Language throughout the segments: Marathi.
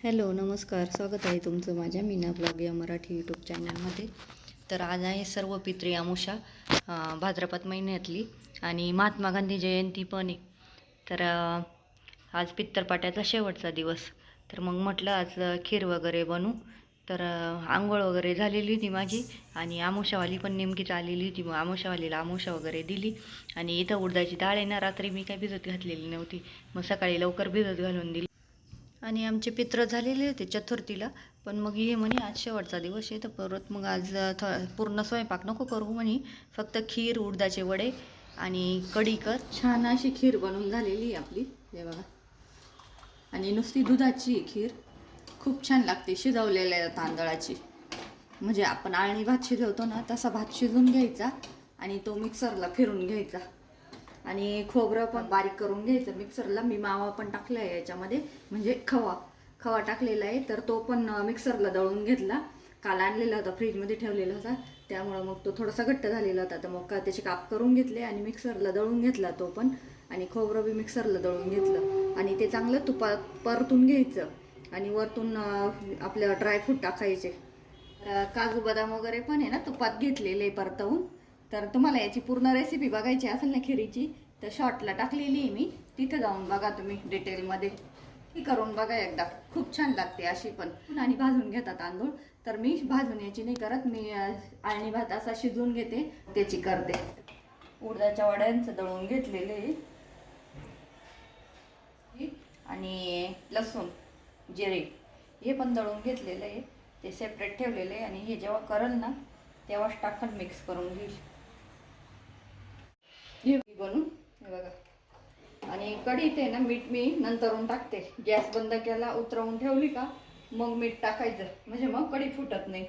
हॅलो नमस्कार. स्वागत आहे तुमचं माझ्या मीना ब्लॉग या मराठी यूट्यूब चॅनलमध्ये तर आज आहे सर्व पित्री अमुषा भाद्रपद महिन्यातली आणि महात्मा गांधी जयंती पण आहे. तर आज पित्तरपाट्याचा शेवटचा दिवस. तर मग म्हटलं आज खीर वगैरे बनू. तर आंघोळ वगैरे झालेली होती माझी आणि आमोशावाली पण नेमकीच आलेली होती. मग आमोशावालीला आमुषा वगैरे दिली आणि इथं उडदाची डाळ आहे ना रात्री मी काय भिजत घातलेली नव्हती. मग सकाळी लवकर भिजत घालून दिली. आणि आमचे पित्र झालेले होते चतुर्थीला. पण मग हे म्हणे आज शेवटचा दिवस आहे तर परत मग आज थ पूर्ण स्वयंपाक नको करू म्हणे. फक्त खीर उडदाचे वडे आणि कढी कर. छान अशी खीर बनवून झालेली आहे आपली. हे बघा. आणि नुसती दुधाची खीर. खूप छान लागते शिजवलेल्या तांदळाची. म्हणजे आपण आळणी भात शिजवतो ना तसा भात शिजून घ्यायचा आणि तो मिक्सरला फिरून घ्यायचा. आणि खोबरं पण बारीक करून घ्यायचं. मिक्सरला मी मावा पण टाकला आहे याच्यामध्ये. म्हणजे खवा. खवा टाकलेला आहे. तर तो पण मिक्सरला दळून घेतला. काल आणलेला होता. फ्रीजमध्ये ठेवलेला होता. त्यामुळं मग तो थोडासा घट्ट झालेला होता. तर मग का त्याचे काप करून घेतले आणि मिक्सरला दळून घेतला तो पण. आणि खोबरं बी मिक्सरला दळून घेतलं. आणि ते चांगलं तुपात परतून घ्यायचं. आणि वरतून आपलं ड्रायफ्रूट टाकायचे. काजू बदाम वगैरे पण आहे ना तुपात घेतलेले परतवून. तर तुम्हाला याची पूर्ण रेसिपी बघायची असेल ना खिरीची तर शॉर्टला टाकलेली आहे मी. तिथं जाऊन बघा तुम्ही डिटेलमध्ये ही करून बघा एकदा. खूप छान लागते अशी पण. आणि भाजून घेतात तांदूळ. तर मी भाजून याची नाही करत. मी आळणी भात असा शिजवून घेते. त्याची करते. उडदाच्या वड्यांचं दळून घेतलेले आहे. आणि लसूण जिरे हे पण दळून घेतलेलं आहे. ते सेपरेट ठेवलेलं आहे. आणि हे जेव्हा करल ना तेव्हाच टाकून मिक्स करून घेईल. हे बघा आणि कढीत आहे ना मीठ मी नंतरून टाकते. गॅस बंद केला उतरवून ठेवली का मग मीठ टाकायचं. म्हणजे मग कढी फुटत नाही.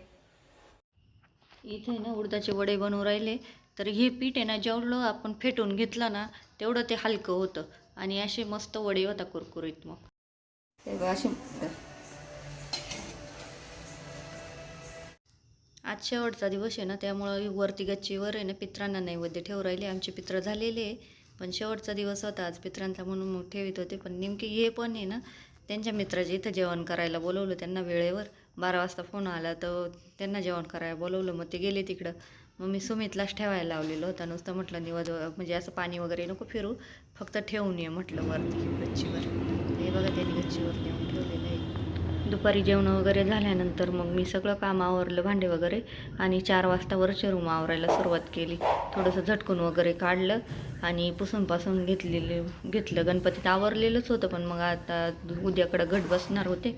इथे ना उडदाचे वडे बनवून राहिले. तर हे पीठ आहे ना जेवढं आपण फेटून घेतलं ना तेवढं ते हलकं होतं. आणि असे मस्त वडे होता कुरकुरीत मग. असे आज शेवटचा दिवस आहे ना त्यामुळं वरती गच्चीवर आहे ना पित्रांना नैवेद्य ठेवू राहिले. आमचे पित्र झालेले आहे पण शेवटचा दिवस होता आज पित्रांचा म्हणून मग ठेवित होते. पण नेमके हे पण आहे ना त्यांच्या मित्राचे इथं जेवण करायला बोलवलं त्यांना वेळेवर. बारा वाजता फोन आला तर त्यांना जेवण करायला बोलवलं. मग ते गेले तिकडं. मग मी सुमितलाच ठेवायला लावलेलं होतं. नुसतं म्हटलं निवद म्हणजे असं पाणी वगैरे नको फिरू फक्त ठेवून ये म्हटलं वरती गच्चीवर. हे बघा त्यांनी गच्चीवर नेऊन ठेवलेलं आहे. दुपारी जेवण वगैरे झाल्यानंतर मग मी सगळं काम आवरलं भांडे वगैरे आणि चार वाजता वरचे रूम आवरायला सुरुवात केली. थोडंसं झटकून वगैरे काढलं आणि पुसून पासून घेतलेले घेतलं. गणपतीत आवरलेलंच होतं पण मग आता उद्याकडं घट बसणार होते.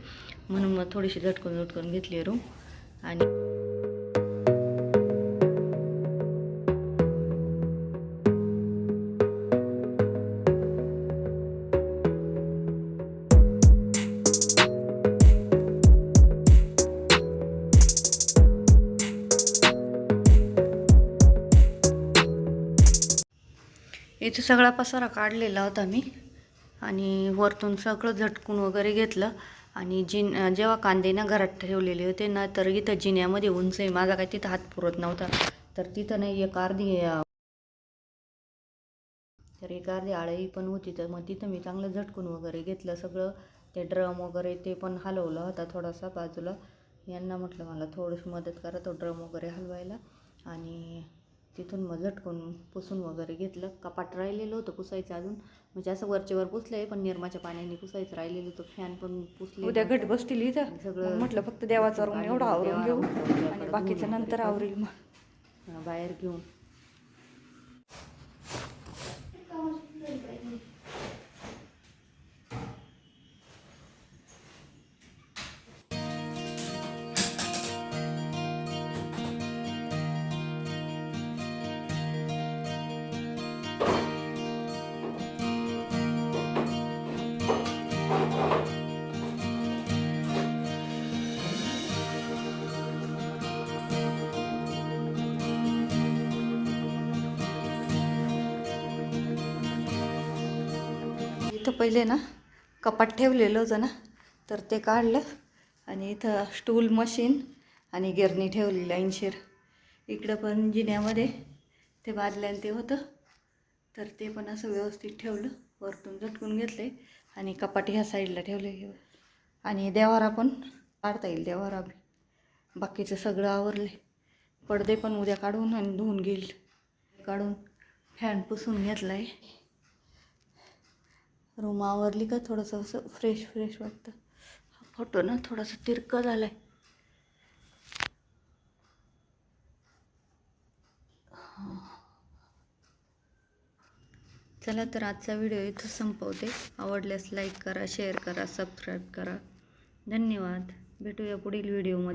म्हणून मग थोडीशी झटकून झटकून घेतली रूम आणि इथे सगळा पसारा काढलेला होता मी. आणि वरतून सगळं झटकून वगैरे घेतलं. आणि जिन जेव्हा कांदे ना घरात ठेवलेले होते ना तर इथं जिन्यामध्ये उंच आहे माझा काय तिथं हात पुरत नव्हता. तर तिथं नाही एक अर्धी तर एक अर्धी आळई पण होती. तर मग तिथं मी चांगलं झटकून वगैरे घेतलं सगळं. ते ड्रम वगैरे ते पण हलवलं होता थोडासा बाजूला. यांना म्हटलं मला थोडीशी मदत करा तो ड्रम वगैरे हलवायला. आणि तिथून मग झटकून पुसून वगैरे घेतलं. कपाट राहिलेलं होतं पुसायचं अजून. म्हणजे असं वरचे वर पुसलं आहे पण निर्माच्या पाण्याने पुसायचं राहिलेलं होतं. फॅन पण पुसले उद्या घट बसतील इथं. सगळं म्हटलं फक्त देवाचा एवढा आवरून घेऊ आणि बाकीचं नंतर आवरील मग. बाहेर घेऊन. इथं पहिले ना कपाट ठेवलेलं होतं ना तर ते काढलं आणि इथं स्टूल मशीन आणि गिरणी ठेवली लाईनशीर इकडं पण जिन्यामध्ये ते बादल्यान ते होतं. तर ते पण असं व्यवस्थित ठेवलं वरतून झटकून घेतले आणि कपाट ह्या साईडला ठेवले आणि देवारा पण काढता येईल देवारा बी. बाकीचं सगळं आवरले पडदे पण उद्या काढून आणि धुवून घेईल. काढून फॅन पुसून घेतला आहे रूम आवरली का थोडंसं असं फ्रेश फ्रेश वाटतं. हा फोटो ना थोडासा तिरका झाला आहे चला तर आजचा व्हिडिओ इथं संपवते. आवडल्यास लाईक करा शेअर करा सबस्क्राईब करा. धन्यवाद. भेटूया पुढील व्हिडिओमध्ये